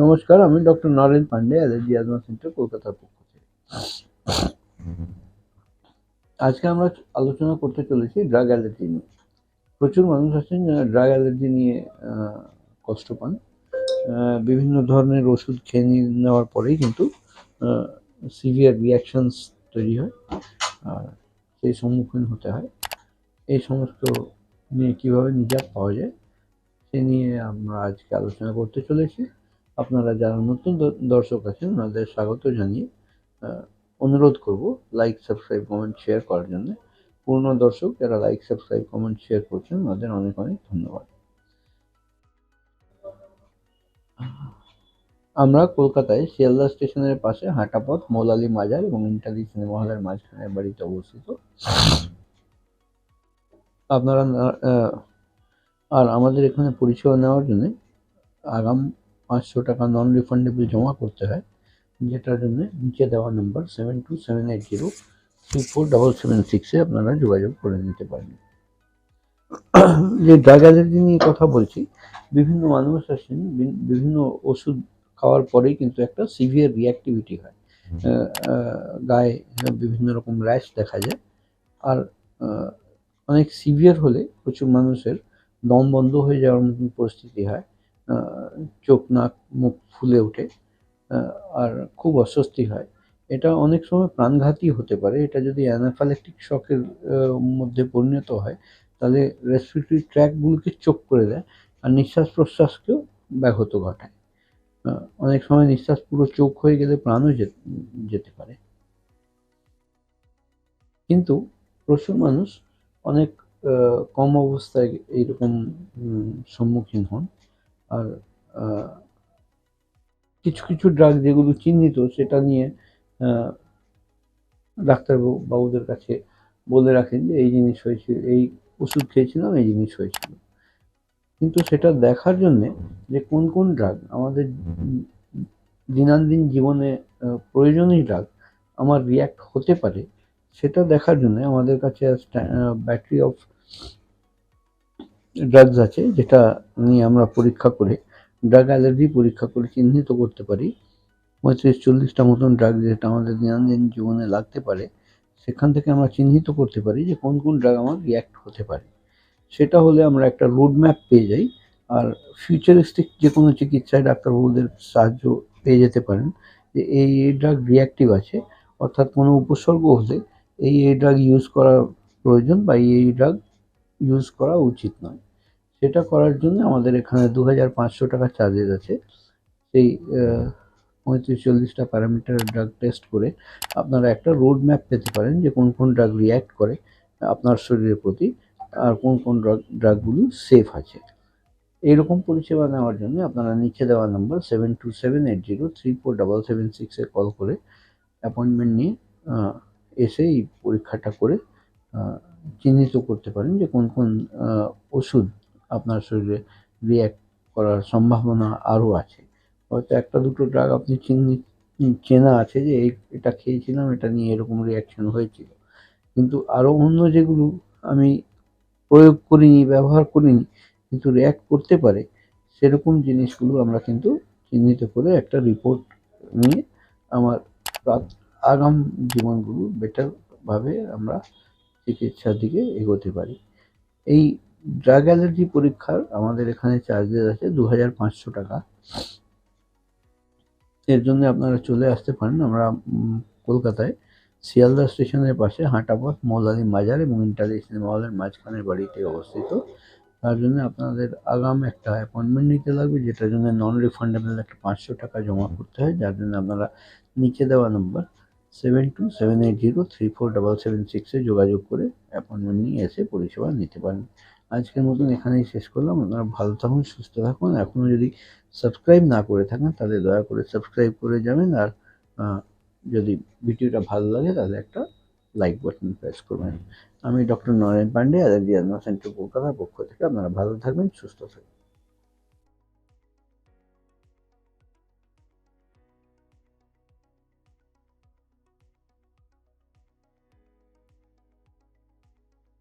নমস্কার, আমি doctor Naren Pandey allergy asthma centre কলকাতার পক্ষ থেকে। আজকে আমরা আলোচনা করতে চলেছি ড্রাগ অ্যালার্জি নিয়ে। প্রচুর মানুষ আছেন যারা ড্রাগ অ্যালার্জি নিয়ে কষ্ট পান। বিভিন্ন ধরনের ওষুধ খেয়ে নেওয়ার পরেই কিন্তু সিভিয়ার রিয়াকশনস তৈরি হয়, আর সেই সম্মুখীন হতে হয়। এই সমস্ত নিয়ে কীভাবে নিজাত পাওয়া যায়, সে নিয়ে আমরা আজকে আলোচনা করতে চলেছি। আপনারা যারা নতুন দর্শক আছেন, ওনাদের স্বাগত জানিয়ে অনুরোধ করব লাইক সাবস্ক্রাইব কমেন্ট শেয়ার করার জন্য। পূর্ণ দর্শক যারা লাইক সাবস্ক্রাইব কমেন্ট শেয়ার করছেন, ওনাদের অনেক অনেক ধন্যবাদ। আমরা কলকাতায় শিয়ালদা স্টেশনের পাশে হাঁটাপথ, মৌলালি মাজার এবং ইন্টারি সিনেমা হলের মাঝখানে বাড়িতে অবস্থিত। আপনারা আর আমাদের এখানে পরিষেবা নেওয়ার জন্য আগাম পাঁচশো টাকা নন রিফান্ডেবল জমা করতে হয় যেটার জন্য নিচে দেওয়া number seven two seven eight zero three four double seven সিক্সে আপনারা যোগাযোগ করে নিতে পারেন। যে ড্রাগ অ্যালার্জি নিয়ে কথা বলছি বিভিন্ন মানুষ আছেন বি- বিভিন্ন ওষুধ খাওয়ার পরেই কিন্তু একটা সিভিয়ার রিয়াক্টিভিটি হয়। গায়ে বিভিন্ন রকম র্যাশ দেখা যায়। আর অনেক সিভিয়ার হলে প্রচুর মানুষের দম বন্ধ হয়ে যাওয়ার মতন পরিস্থিতি হয়। চোখ, নাক, মুখ ফুলে ওঠে আর খুব অস্বস্তি হয়। এটা অনেক সময় প্রাণঘাতী হতে পারে। এটা যদি অ্যানাফালেকটিক শকের মধ্যে পরিণত হয়, তাহলে রেসপিরেটরি ট্র্যাকগুলোকে চোখ করে দেয় আর নিঃশ্বাস প্রশ্বাসকেও ব্যাহত ঘটায়। অনেক সময় নিঃশ্বাস পুরো চোখ হয়ে গেলে প্রাণও যেতে পারে। কিন্তু প্রচুর মানুষ অনেক কম অবস্থায় এইরকম সম্মুখীন হন। আর কিছু কিছু ড্রাগ যেগুলো চিহ্নিত সেটা নিয়ে আহ, ডাক্তার বাবুদের কাছে বলে রাখেন যে এই জিনিস হয়েছিল এই ওষুধ খেয়েছিলাম এই জিনিস হয়েছিল। কিন্তু সেটা দেখার জন্যে যে কোন কোন ড্রাগ আমাদের দিনান্দিন জীবনে প্রয়োজনীয় ড্রাগ আমার রিয়াক্ট হতে পারে সেটা দেখার জন্য আমাদের কাছে ব্যাটারি অফ ড্রাগস আছে যেটা নিয়ে আমরা পরীক্ষা করে ড্রাগ অ্যালার্জি পরীক্ষা করে চিহ্নিত করতে পারি। পঁয়ত্রিশ, চল্লিশটা মতন ড্রাগ যেটা আমাদের দৈনন্দিন জীবনে লাগতে পারে। সেখান থেকে আমরা চিহ্নিত করতে পারি যে কোন কোন ড্রাগ আমার রিয়াক্ট হতে পারে। সেটা হলে আমরা একটা রোড ম্যাপ পেয়ে যাই। আর ফিউচারিস্টিক যে কোনো চিকিৎসায় ডাক্তারবাবুদের সাহায্য পেয়ে যেতে পারেন যে এই এই ড্রাগ রিয়াক্টিভ আছে, অর্থাৎ কোনো উপসর্গ হলে এই এই ড্রাগ ইউজ করা প্রয়োজন বা এই এই ড্রাগ ইউজ করা উচিত নয়। সেটা করার জন্য আমাদের এখানে দু হাজার পাঁচশো টাকা চার্জেস আছে। সেই পঁয়ত্রিশ চল্লিশটা প্যারামিটার ড্রাগ টেস্ট করে আপনারা একটা রোড ম্যাপ পেতে পারেন যে কোন কোন ড্রাগ রিয়্যাক্ট করে আপনার শরীরের প্রতি আর কোন কোন ড্রাগ ড্রাগগুলো সেফ আছে। এইরকম পরিষেবা নেওয়ার জন্য আপনারা নিচে দেওয়া number seven two seven eight zero three four double seven সিক্সে কল করে অ্যাপয়েন্টমেন্ট নিয়ে এসে এই পরীক্ষাটা করে চিহ্নিত করতে পারেন যে কোন কোন ওষুধ আপনার শরীরে রিয়্যাক্ট করার সম্ভাবনা আরও আছে। হয়তো একটা দুটো ড্রাগ আপনি চিহ্নি চেনা আছে যে এই এটা খেয়েছিলাম, এটা নিয়ে এরকম রিয়াকশন হয়েছিল। কিন্তু আরও অন্য যেগুলো আমি প্রয়োগ করিনি, ব্যবহার করিনি, কিন্তু রিয়্যাক্ট করতে পারে, সেরকম জিনিসগুলো আমরা কিন্তু চিহ্নিত করে একটা রিপোর্ট নিয়ে আমার আগাম জীবনগুলো বেটারভাবে আমরা চিকিৎসার দিকে এগোতে পারি। এই ড্রাগ অ্যালার্জি পরীক্ষার আমাদের এখানে চার্জেস আছে দু হাজার পাঁচশো টাকা। এর জন্য আপনারা চলে আসতে পারেন, আমরা কলকাতায় শিয়ালদা স্টেশনের পাশে হাঁটাপথ মৌলালি মাজার এবং ইন্টারি সিনেমা হলের মাঝখানের বাড়িতে অবস্থিত। তার জন্য আপনাদের আগাম একটা অ্যাপয়েন্টমেন্ট নিতে লাগবে, যেটার জন্য নন রিফান্ডেবল একটা পাঁচশো টাকা জমা করতে হয়, যার জন্য আপনারা নিচে দেওয়া number seven two seven eight zero three four double seven সিক্সে যোগাযোগ করে অ্যাপয়েন্টমেন্ট নিয়ে এসে পরিষেবা নিতে পারেন। আজকের মতন এখানেই শেষ করলাম। আপনারা ভালো থাকুন, সুস্থ থাকুন। এখনও যদি সাবস্ক্রাইব না করে থাকেন, তাহলে দয়া করে সাবস্ক্রাইব করে যাবেন। আর যদি ভিডিওটা ভালো লাগে, তাহলে একটা লাইক বাটন প্রেস করবেন। আমি ডক্টর নরেন পান্ডে আর আজমা সেন্টার কলকাতার পক্ষ থেকে আপনারা ভালো থাকবেন, সুস্থ থাকবেন।